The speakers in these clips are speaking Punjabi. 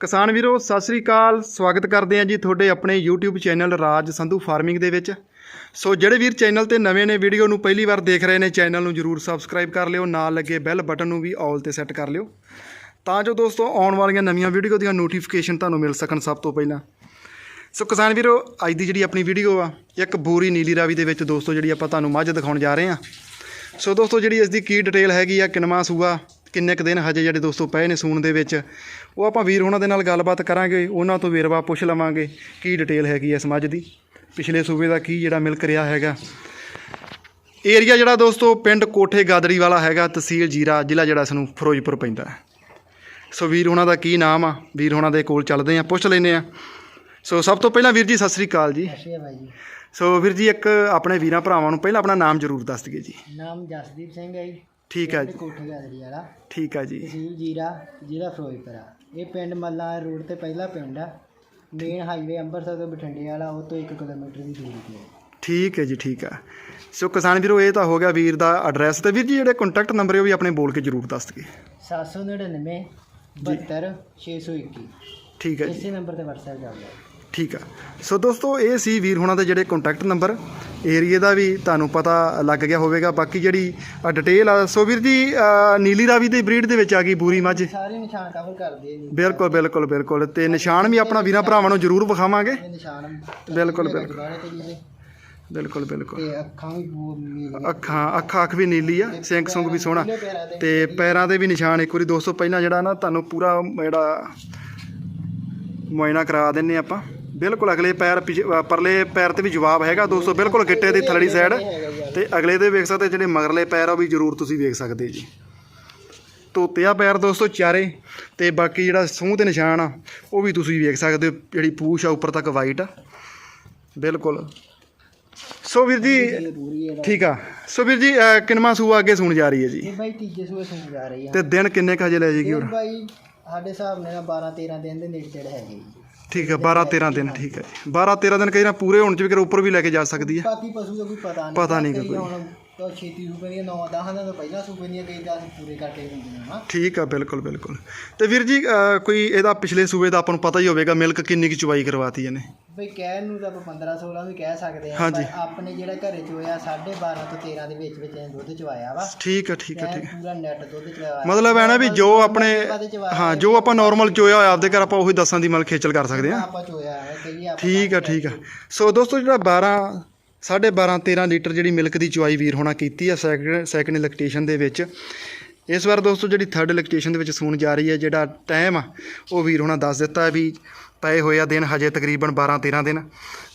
ਕਿਸਾਨ ਵੀਰੋ, ਸਤਿ ਸ੍ਰੀ ਅਕਾਲ। ਸਵਾਗਤ ਕਰਦੇ ਹਾਂ ਜੀ ਤੁਹਾਡੇ ਆਪਣੇ YouTube channel Raj Sandhu farming ਦੇ ਵਿੱਚ। ਸੋ ਜਿਹੜੇ ਵੀਰ ਚੈਨਲ ਤੇ ਨਵੇਂ ਨੇ, ਵੀਡੀਓ ਨੂੰ ਪਹਿਲੀ ਵਾਰ ਦੇਖ ਰਹੇ ਨੇ, ਚੈਨਲ ਨੂੰ ਜਰੂਰ ਸਬਸਕ੍ਰਾਈਬ ਕਰ ਲਿਓ, ਨਾਲ ਲੱਗੇ ਬੈਲ ਬਟਨ ਨੂੰ ਵੀ ਆਲ ਤੇ ਸੈੱਟ ਕਰ ਲਿਓ। ਤਾਂ ਜੋ ਦੋਸਤੋ, ਆਉਣ ਵਾਲੀਆਂ ਨਵੀਆਂ ਵੀਡੀਓ ਦੀਆਂ ਨੋਟੀਫਿਕੇਸ਼ਨ ਤੁਹਾਨੂੰ ਮਿਲ ਸਕਣ ਸਭ ਤੋਂ ਪਹਿਲਾਂ। ਸੋ ਕਿਸਾਨ ਵੀਰੋ, ਅੱਜ ਦੀ ਜਿਹੜੀ ਆਪਣੀ ਵੀਡੀਓ ਆ, ਇੱਕ ਬੂਰੀ ਨੀਲੀ ਰਾਵੀ ਦੇ ਵਿੱਚ ਦੋਸਤੋ, ਜਿਹੜੀ ਆਪਾਂ ਤੁਹਾਨੂੰ ਮੱਝ ਦਿਖਾਉਣ ਜਾ ਰਹੇ ਹਾਂ। ਸੋ ਦੋਸਤੋ, ਜਿਹੜੀ ਇਸ ਦੀ ਕੀ ਡਿਟੇਲ ਹੈਗੀ ਆ, ਕਿੰਨਵਾਂ ਸੂਆ ਕਿੰਨੇ ਕੁ ਦਿਨ ਹਜੇ ਜਿਹੜੇ ਦੋਸਤੋ ਪਏ ਨੇ ਸੂਣ ਦੇ ਵਿੱਚ ਉਹ ਆਪਾਂ ਵੀਰ ਉਹਨਾਂ ਦੇ ਨਾਲ ਗੱਲਬਾਤ ਕਰਾਂਗੇ ਉਹਨਾਂ ਤੋਂ ਵੇਰਵਾ ਪੁੱਛ ਲਵਾਂਗੇ ਕੀ ਡਿਟੇਲ ਹੈਗੀ ਇਸ ਮੱਝ ਦੀ ਪਿਛਲੇ ਸੂਬੇ ਦਾ ਕੀ ਜਿਹੜਾ ਮਿਲਕ ਰਿਹਾ ਹੈਗਾ। ਏਰੀਆ ਜਿਹੜਾ ਦੋਸਤੋ ਪਿੰਡ ਕੋਠੇ ਗਾਦੜੀ ਵਾਲਾ ਹੈਗਾ ਤਹਿਸੀਲ ਜੀਰਾ ਜ਼ਿਲ੍ਹਾ ਜਿਹੜਾ ਇਸ ਨੂੰ ਫਿਰੋਜ਼ਪੁਰ ਪੈਂਦਾ ਹੈ। ਸੋ ਵੀਰ ਉਹਨਾਂ ਦਾ ਕੀ ਨਾਮ ਆ? ਵੀਰ ਉਹਨਾਂ ਦੇ ਕੋਲ ਚੱਲਦੇ ਆ ਪੁੱਛ ਲੈਨੇ ਆ। ਸੋ ਸਭ ਤੋਂ ਪਹਿਲਾਂ ਵੀਰ ਜੀ ਸਤਿ ਸ੍ਰੀ ਅਕਾਲ ਜੀ। ਸੋ ਵੀਰ ਜੀ ਇੱਕ ਆਪਣੇ ਵੀਰਾਂ ਭਰਾਵਾਂ ਨੂੰ ਪਹਿਲਾਂ ਆਪਣਾ ਨਾਮ ਜ਼ਰੂਰ ਦੱਸ ਦਈਏ ਜੀ। ਨਾਮ ਜਸਦੀਪ ਸਿੰਘ ਹੈ ਜੀ। ਠੀਕ ਹੈ ਜੀ। ਕੋਠੇ ਗਾਦੜੀ ਵਾਲਾ। ਠੀਕ ਹੈ ਜੀ। ਤਹਿਸੀਲ ਜੀਰਾ ਜ਼ਿਲ੍ਹਾ ਫਿਰੋਜ਼ਪੁਰ ਆ। ਇਹ ਪਿੰਡ ਮੱਲਾ ਰੋਡ ਤੇ ਪਹਿਲਾ ਪਿੰਡ ਆ। ਮੇਨ ਹਾਈਵੇ ਅੰਮ੍ਰਿਤਸਰ ਤੋਂ ਬਠਿੰਡੇ ਵਾਲਾ ਉਹ ਤੋਂ 1 ਕਿਲੋਮੀਟਰ ਦੀ ਦੂਰੀ ਤੇ ਹੈ ਠੀਕ ਹੈ ਜੀ ਠੀਕ ਆ। ਸੋ ਕਿਸਾਨ ਵੀਰੋ ਇਹ ਤਾਂ ਹੋ ਗਿਆ ਵੀਰ ਦਾ ਐਡਰੈਸ ਤੇ। ਵੀਰ ਜੀ ਜਿਹੜੇ ਕੰਟੈਕਟ ਨੰਬਰ ਹੈ ਉਹ ਵੀ ਆਪਣੇ ਬੋਲ ਕੇ ਜ਼ਰੂਰ ਦੱਸ ਦਈਏ। 799 72 621 ਠੀਕ ਹੈ ਜੀ। ਇਸੇ ਨੰਬਰ ਤੇ WhatsApp ਚੱਲਦਾ। ਹੈ ਠੀਕ ਆ। ਸੋ ਦੋਸਤੋ ਇਹ ਸੀ ਵੀਰ ਹੁਣਾਂ ਦੇ ਜਿਹੜੇ ਕੰਟੈਕਟ ਨੰਬਰ ਏਰੀਏ ਦਾ ਵੀ ਤੁਹਾਨੂੰ ਪਤਾ ਲੱਗ ਗਿਆ ਹੋਵੇਗਾ। ਬਾਕੀ ਜਿਹੜੀ ਡਿਟੇਲ ਆ ਸੋ ਵੀਰ ਜੀ ਨੀਲੀ ਰਾਵੀ ਦੇ ਬਰੀਡ ਦੇ ਵਿੱਚ ਆ ਗਈ ਬੂਰੀ ਮੱਝ। ਸਾਰੇ ਨਿਸ਼ਾਨ ਕਵਰ ਕਰਦੇ ਜੀ। ਬਿਲਕੁਲ ਬਿਲਕੁਲ ਬਿਲਕੁਲ। ਤੇ ਨਿਸ਼ਾਨ ਵੀ ਆਪਣਾ ਵੀਰਾਂ ਭਰਾਵਾਂ ਨੂੰ ਜ਼ਰੂਰ ਵਿਖਾਵਾਂਗੇ। ਨਿਸ਼ਾਨ ਬਿਲਕੁਲ, ਬਿਲਕੁਲ। ਬਿਲਕੁਲ ਬਿਲਕੁਲ। ਅੱਖਾਂ ਵੀ। ਅੱਖਾਂ ਅੱਖਾਂ ਅੱਖ ਵੀ ਨੀਲੀ ਆ ਸਿੰਗ ਸੁੰਗ ਵੀ ਸੋਹਣਾ। ਤੇ ਪੈਰਾਂ ਤੇ ਵੀ ਨਿਸ਼ਾਨ ਇੱਕ ਵਾਰੀ ਦੋਸਤੋ ਪਹਿਲਾਂ ਜਿਹੜਾ ਨਾ ਤੁਹਾਨੂੰ ਪੂਰਾ ਜਿਹੜਾ ਮੁਆਇਨਾ ਕਰਾ ਦਿੰਨੇ ਆਪਾਂ। ਬਿਲਕੁਲ ਅਗਲੇ ਪੈਰ ਪਿਛ- ਅ, ਪਰਲੇ ਪੈਰ ਤੇ ਵੀ ਜਵਾਬ ਹੈਗਾ ਦੋਸਤੋ ਬਿਲਕੁਲ ਗਿੱਟੇ ਦੀ ਥਲੜੀ ਸਾਈਡ ਤੇ ਅਗਲੇ ਦੇ ਵੇਖ ਸਕਦੇ ਜਿਹੜੇ ਮਗਰਲੇ ਪੈਰ ਆ ਉਹ ਵੀ ਜ਼ਰੂਰ ਤੁਸੀਂ ਵੇਖ ਸਕਦੇ ਜੀ। ਧੋਤੇ ਆ ਪੈਰ ਦੋਸਤੋ ਚਾਰੇ ਤੇ ਬਾਕੀ ਜਿਹੜਾ ਸੂਹ ਤੇ ਨਿਸ਼ਾਨ ਆ ਉਹ ਵੀ ਤੁਸੀਂ ਵੇਖ ਸਕਦੇ ਹੋ ਜਿਹੜੀ ਪੂਛ ਆ ਉੱਪਰ ਤੱਕ ਵਾਈਟ ਆ। ਬਿਲਕੁਲ। ਸੋ ਵੀਰ ਜੀ ਪੂਰੀ ਠੀਕ ਆ। ਸੋ ਵੀਰ ਜੀ ਅਹ ਕਿੰਨਵਾਂ ਸੂਆ ਅੱਗੇ ਸੁਣ ਜਾ ਰਹੀ ਹੈ ਜੀ? ਇਹ ਬਾਈ ਤੀਜੇ ਸੂਏ ਸੁਣ ਜਾ ਰਹੀ ਆ। ਤੇ ਦਿਨ ਕਿੰਨੇ ਕੁ ਹਜੇ ਲੈ ਜਾਏਗੀ ਇਹ ਬਾਈ ਸਾਡੇ ਹਿਸਾਬ ਨਾਲ 12 13 ਦਿਨ ਦੇ ਨੇੜੇ ਤੇੜੇ ਹੈਗੇ ਜੀ। ਠੀਕ ਹੈ 12 13 ਦਿਨ ਠੀਕ ਹੈ ਜੀ। 12 13 ਦਿਨ ਕਈ ਨਾ ਪੂਰੇ ਹੋਣ ਚ ਵੀ ਕਰ ਉੱਪਰ ਵੀ ਲੈ ਕੇ ਜਾ ਸਕਦੀ ਹੈ। ਬਾਕੀ ਪਸ਼ੂ ਦਾ ਕੋਈ ਪਤਾ ਨਹੀਂ। ਪਤਾ ਨਹੀਂ ਕਈ। ਹੁਣ ਤਾਂ ਛੇਤੀ ਸੂਪੇ ਦੀਆਂ 9 10 ਦਿਨਾਂ ਤੋਂ ਪਹਿਲਾਂ ਸੂਪੇ ਦੀਆਂ ਕਈ ਤਾਂ ਅਸੀਂ ਪੂਰੇ ਕਰਕੇ ਦਿੰਦੇ ਹਾਂ ਠੀਕ ਆ ਬਿਲਕੁਲ ਬਿਲਕੁਲ। ਤੇ ਵੀਰ ਜੀ ਕੋਈ ਇਹਦਾ ਪਿਛਲੇ ਸੂਬੇ ਦਾ ਆਪਾਂ ਨੂੰ ਪਤਾ ਹੀ ਹੋਵੇਗਾ ਮਿਲਕ ਕਿੰਨੀ ਕੀ ਚੁਵਾਈ ਕਰਵਾਤੀ ਇਹਨੇ? ਬਈ ਕਹਿਣ ਨੂੰ ਤਾਂ ਆਪਾਂ 15 16 ਵੀ ਕਹਿ ਸਕਦੇ ਹਾਂ ਹਾਂਜੀ। ਪਰ ਆਪਣੇ ਜਿਹੜਾ ਘਰੇ ਚੋਇਆ 12.5 ਤੋਂ 13 ਦੇ ਵਿੱਚ ਵਿੱਚ ਇਹਨੇ ਦੁੱਧ ਚਵਾਇਆ ਵਾ। ਠੀਕ ਆ ਠੀਕ ਆ ਐਨ ਠੀਕ ਆ। ਪੂਰਾ ਨੈਟ ਦੁੱਧ ਚਵਾਇਆ। ਮਤਲਬ ਹੈ ਨਾ ਵੀ ਜੋ ਆਪਣੇ ਹਾਂ ਜੋ ਆਪਾਂ ਨਾਰਮਲ ਚੋਇਆ ਹੋਇਆ ਆਪਦੇ ਘਰ ਆਪਾਂ ਉਹੀ ਦਸਾਂ ਦੀ ਮਲ ਖੇਚਲ ਕਰ ਸਕਦੇ ਹਾਂ। ਆਪਾਂ ਚੋਇਆ ਹੈ ਕਈ ਆਪਾਂ ਠੀਕ ਆ ਠੀਕ ਆ। ਸੋ ਦੋਸਤੋ ਜਿਹੜਾ 12 12.5 13 ਲੀਟਰ ਜਿਹੜੀ ਮਿਲਕ ਦੀ ਚੁਆਈ ਵੀਰ ਹੋਣਾ ਕੀਤੀ ਆ ਸੈਕਿੰਡ ਸੈਕਿੰਡ ਇਲੈਕਟ੍ਰੀਸ਼ਨ ਦੇ ਵਿੱਚ। ਇਸ ਵਾਰ ਦੋਸਤੋ ਜਿਹੜੀ ਥਰਡ ਇਲੈਕਟ੍ਰੀਸ਼ਨ ਦੇ ਵਿੱਚ ਸੂਣ ਜਾ ਰਹੀ ਹੈ, ਜਿਹੜਾ ਟਾਈਮ ਆ, ਉਹ ਵੀਰ ਹੋਣਾ ਦੱਸ ਦਿੱਤਾ ਵੀ ਪਏ ਹੋਏ ਆ ਦਿਨ, ਹਜੇ ਤਕਰੀਬਨ 12 13 ਦਿਨ।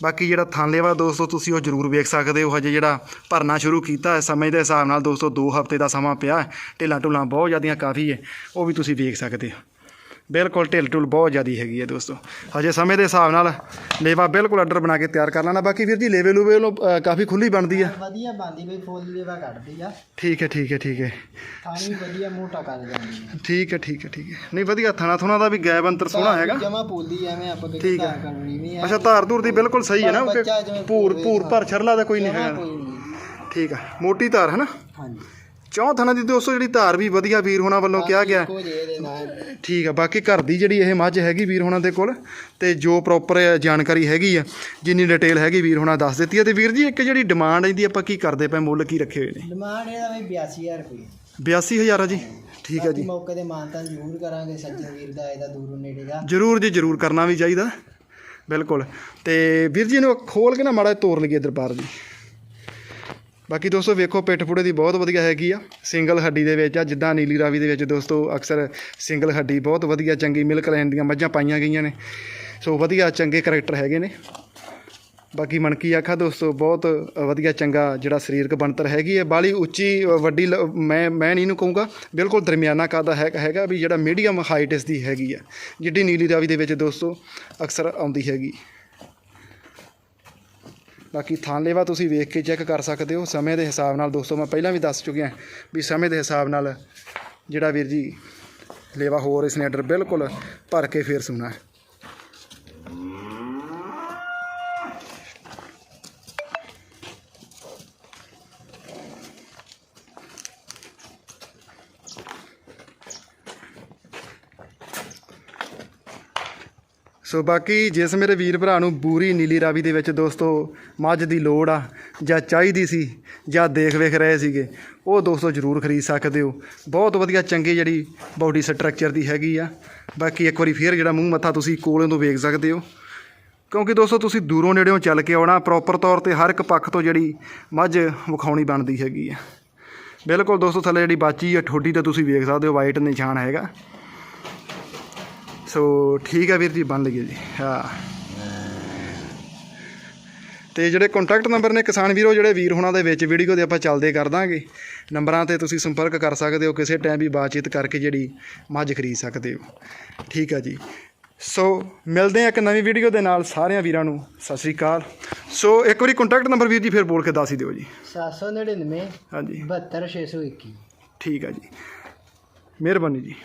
ਬਾਕੀ ਜਿਹੜਾ ਥਾਂਲੇਵਾ ਦੋਸਤੋ, ਤੁਸੀਂ ਉਹ ਜ਼ਰੂਰ ਵੇਖ ਸਕਦੇ ਹੋ, ਹਜੇ ਜਿਹੜਾ ਭਰਨਾ ਸ਼ੁਰੂ ਕੀਤਾ ਹੈ, ਸਮੇਂ ਦੇ ਹਿਸਾਬ ਨਾਲ ਦੋਸਤੋ 2 ਹਫ਼ਤੇ ਦਾ ਸਮਾਂ ਪਿਆ ਹੈ ਢਿੱਲਾਂ ਢੁੱਲਾਂ ਬਹੁਤ ਜ਼ਿਆਦੀਆਂ ਕਾਫੀ ਹੈ, ਉਹ ਵੀ ਤੁਸੀਂ ਵੇਖ ਸਕਦੇ ਹੋ। ਬਿਲਕੁਲ ਢਿੱਲ ਢੁੱਲ ਬਹੁਤ ਜ਼ਿਆਦੀ ਹੈਗੀ ਹੈ ਦੋਸਤੋ। ਹਜੇ ਸਮੇਂ ਦੇ ਹਿਸਾਬ ਨਾਲ ਲੇਵਾ ਬਿਲਕੁਲ ਆਰਡਰ ਬਣਾ ਕੇ ਤਿਆਰ ਕਰ ਲੈਣਾ। ਬਾਕੀ ਵੀਰ ਜੀ ਲੇਵੇ ਲੂਵੇ ਅ, ਕਾਫੀ ਖੁੱਲੀ ਬਣਦੀ ਆ। ਵਧੀਆ ਬੰਦੀ ਬਈ ਫੁੱਲ ਲੇਵਾ ਕੱਢਦੀ ਆ। ਠੀਕ ਹੈ ਠੀਕ ਹੈ ਠੀਕ ਹੈ। ਥਾਣੀ ਵੀ ਵਧੀਆ ਮੋਟਾ ਕਰ ਜਾਂਦੀ ਠੀਕ ਹੈ ਠੀਕ ਹੈ ਠੀਕ ਹੈ। ਨਹੀਂ ਵਧੀਆ ਥਣਾ ਥੁਣਾ ਦਾ ਵੀ ਗੈਬ ਅੰਤਰ ਸੋਹਣਾ ਹੈਗਾ। ਜਮਾ ਪੋਲਦੀ ਐਵੇਂ ਆਪਾਂ ਕਿਤੇ ਹੈ। ਧਾਰ ਕਰਨੀ ਨਹੀਂ ਆ। ਅੱਛਾ ਧਾਰ ਧੂਰ ਦੀ ਬਿਲਕੁਲ ਸਹੀ ਹੈ ਨਾ ਭੂਰ ਭੂਰ ਭਰ ਛਰਲਾ ਦਾ ਕੋਈ ਨਹੀਂ ਹੈਗਾ। ਠੀਕ ਆ ਮੋਟੀ ਧਾਰ ਹੈ ਨਾ? ਹਾਂਜੀ। ਚੌਂ ਥਣਾ ਦੀ ਦੋਸਤੋ ਜਿਹੜੀ ਧਾਰ ਵੀ ਵਧੀਆ ਵੀਰ ਹੋਣਾ ਵੱਲੋਂ ਕਿਹਾ ਗਿਆ। ਇੱਕੋ ਜਿਹੇ ਦੇ ਨਾਲ। ਠੀਕ ਆ ਬਾਕੀ ਘਰ ਦੀ ਜਿਹੜੀ ਇਹ ਮੱਝ ਹੈਗੀ ਵੀਰ ਹੋਣਾ ਦੇ ਕੋਲ ਤੇ ਜੋ ਪ੍ਰੋਪਰ ਜਾਣਕਾਰੀ ਹੈਗੀ ਆ ਜਿੰਨੀ ਡਿਟੇਲ ਹੈਗੀ ਵੀਰ ਹੋਣਾ ਦੱਸ ਦਿੱਤੀ ਹੈ ਤੇ ਵੀਰ ਜੀ ਇੱਕ ਜਿਹੜੀ ਡਿਮਾਂਡ ਇਹਦੀ ਆਪਾਂ ਕੀ ਕਰਦੇ ਪਏ ਮੁੱਲ ਕੀ ਰੱਖੇ ਹੋਏ ਨੇ? ਡਿਮਾਂਡ ਇਹਦਾ ਵੀ 82000 ਰੁਪਏ। 82000 ਆ ਜੀ? ਠੀਕ ਆ ਜੀ। ਮੌਕੇ ਤੇ ਮਾਨਤਾਨ ਜ਼ਰੂਰ ਕਰਾਂਗੇ ਸੱਜਣ ਵੀਰ ਦਾ ਇਹਦਾ ਦੂਰੋਂ ਨੇੜੇ ਦਾ। ਜ਼ਰੂਰ ਜੀ ਜ਼ਰੂਰ ਕਰਨਾ ਵੀ ਚਾਹੀਦਾ। ਬਿਲਕੁਲ। ਤੇ ਵੀਰ ਜੀ ਨੂੰ ਖੋਲ ਕੇ ਨਾ ਮਾੜਾ ਤੋਰ ਲਈਏ ਦਰਬਾਰ ਜੀ। ਬਾਕੀ ਦੋਸਤੋ, ਵੇਖੋ, ਪਿੱਠ ਫੁੜੇ ਦੀ ਬਹੁਤ ਵਧੀਆ ਹੈਗੀ ਆ। ਸਿੰਗਲ ਹੱਡੀ ਦੇ ਵਿੱਚ ਆ, ਜਿੱਦਾਂ ਨੀਲੀ ਰਾਵੀ ਦੇ ਵਿੱਚ ਦੋਸਤੋ, ਅਕਸਰ ਸਿੰਗਲ ਹੱਡੀ ਬਹੁਤ ਵਧੀਆ ਚੰਗੀ ਮਿਲਕ ਲੈਣ ਦੀਆਂ ਮੱਝਾਂ ਪਾਈਆਂ ਗਈਆਂ ਨੇ। ਸੋ ਵਧੀਆ ਚੰਗੇ ਕਰੈਕਟਰ ਹੈਗੇ ਨੇ। ਬਾਕੀ ਮਣਕੀ ਆਖਾ ਦੋਸਤੋ, ਬਹੁਤ ਵਧੀਆ ਚੰਗਾ ਜਿਹੜਾ ਸਰੀਰਕ ਬਣਤਰ ਹੈਗੀ ਹੈ ਬਾਲੀ ਉੱਚੀ, ਵੱਡੀ ਲ- ਮੈਂ ਮੈਂ ਨਹੀਂ ਨੂੰ ਕਹੂੰਗਾ, ਬਿਲਕੁਲ ਦਰਮਿਆਨਾ ਕਾਦਾ ਹੈ ਹੈਗਾ ਵੀ ਜਿਹੜਾ ਮੀਡੀਅਮ ਹਾਈਟ ਇਸ ਦੀ ਹੈਗੀ ਆ। ਜਿੱਡੀ ਨੀਲੀ ਰਾਵੀ ਦੇ ਵਿੱਚ ਦੋਸਤੋ, ਅਕਸਰ ਆਉਂਦੀ ਹੈਗੀ। ਬਾਕੀ ਥਾਂਲੇਵਾ ਤੁਸੀਂ ਵੇਖ ਕੇ ਚੈੱਕ ਕਰ ਸਕਦੇ ਹੋ। ਸਮੇਂ ਦੇ ਹਿਸਾਬ ਨਾਲ ਦੋਸਤੋ, ਮੈਂ ਪਹਿਲਾਂ ਵੀ ਦੱਸ ਚੁੱਕਿਆ ਵੀ ਸਮੇਂ ਦੇ ਹਿਸਾਬ ਨਾਲ ਜਿਹੜਾ ਵੀਰ ਜੀ ਲੇਵਾ ਹੋਰ ਇਸ ਨੇ ਆਰਡਰ ਬਿਲਕੁਲ ਭਰ ਕੇ ਫੇਰ ਸੁਣਾ ਸੋ ਬਾਕੀ ਜਿਸ ਮੇਰੇ ਵੀਰ ਭਰਾ ਨੂੰ ਬੂਰੀ ਨੀਲੀ ਰਾਵੀ ਦੇ ਵਿੱਚ ਦੋਸਤੋ ਮੱਝ ਦੀ ਲੋੜ ਆ, ਜਾਂ ਚਾਹੀਦੀ ਸੀ, ਜਾਂ ਦੇਖ ਵੇਖ ਰਹੇ ਸੀਗੇ, ਉਹ ਦੋਸਤੋ ਜ਼ਰੂਰ ਖਰੀਦ ਸਕਦੇ ਹੋ। ਬਹੁਤ ਵਧੀਆ ਚੰਗੀ ਜਿਹੜੀ ਬਾਡੀ ਸਟਰਕਚਰ ਦੀ ਹੈਗੀ ਆ। ਬਾਕੀ ਇੱਕ ਵਾਰੀ ਫੇਰ ਜਿਹੜਾ ਮੂੰਹ ਮੱਥਾ ਤੁਸੀਂ ਕੋਲੋਂ ਤੋਂ ਵੇਖ ਸਕਦੇ ਹੋ। ਕਿਉਂਕਿ ਦੋਸਤੋ ਤੁਸੀਂ ਦੂਰੋਂ ਨੇੜਿਓਂ ਚੱਲ ਕੇ ਆਉਣਾ ਪ੍ਰੋਪਰ ਤੌਰ ਤੇ ਹਰ ਇੱਕ ਪੱਖ ਤੋਂ ਜਿਹੜੀ ਮੱਝ ਵਿਖਾਉਣੀ ਬਣਦੀ ਹੈਗੀ ਆ। ਬਿਲਕੁਲ ਦੋਸਤੋ ਥੱਲੇ ਜਿਹੜੀ ਬਾਚੀ ਆ, ਠੋਡੀ ਤਾਂ ਤੁਸੀਂ ਵੇਖ ਸਕਦੇ ਹੋ ਵਾਈਟ ਨਿਸ਼ਾਨ ਹੈਗਾ। ਸੋ ਠੀਕ ਹੈ ਵੀਰ ਜੀ ਬਣ ਲਈਏ ਜੀ। ਹਾਂ। ਤੇ ਜਿਹੜੇ ਕੰਟੈਕਟ ਨੰਬਰ ਨੇ ਕਿਸਾਨ ਵੀਰੋ ਜਿਹੜੇ ਵੀਰ ਹੁਣਾਂ ਦੇ ਵਿੱਚ ਵੀਡੀਓ ਦੇ ਆਪਾਂ ਚੱਲਦੇ ਕਰ ਦਾਂਗੇ ਨੰਬਰਾਂ ਤੇ ਤੁਸੀਂ ਸੰਪਰਕ ਕਰ ਸਕਦੇ ਹੋ ਕਿਸੇ ਟਾਈਮ ਵੀ ਬਾਤਚੀਤ ਕਰਕੇ ਜਿਹੜੀ ਮੱਝ ਖਰੀਦ ਸਕਦੇ ਹੋ। ਠੀਕ ਹੈ ਜੀ। ਸੋ ਮਿਲਦੇ ਆ ਇੱਕ ਨਵੀਂ ਵੀਡੀਓ ਦੇ ਨਾਲ ਸਾਰਿਆਂ ਵੀਰਾਂ ਨੂੰ। ਸਤਿ ਸ੍ਰੀ ਅਕਾਲ। ਸੋ ਇੱਕ ਵਾਰੀ ਕੰਟੈਕਟ ਨੰਬਰ ਵੀਰ ਜੀ ਫਿਰ ਬੋਲ ਕੇ ਦੱਸ ਹੀ ਦਿਓ ਜੀ। 799 ਹਾਂਜੀ। 72621 ਠੀਕ ਹੈ ਜੀ। ਮਿਹਰਬਾਨੀ ਜੀ।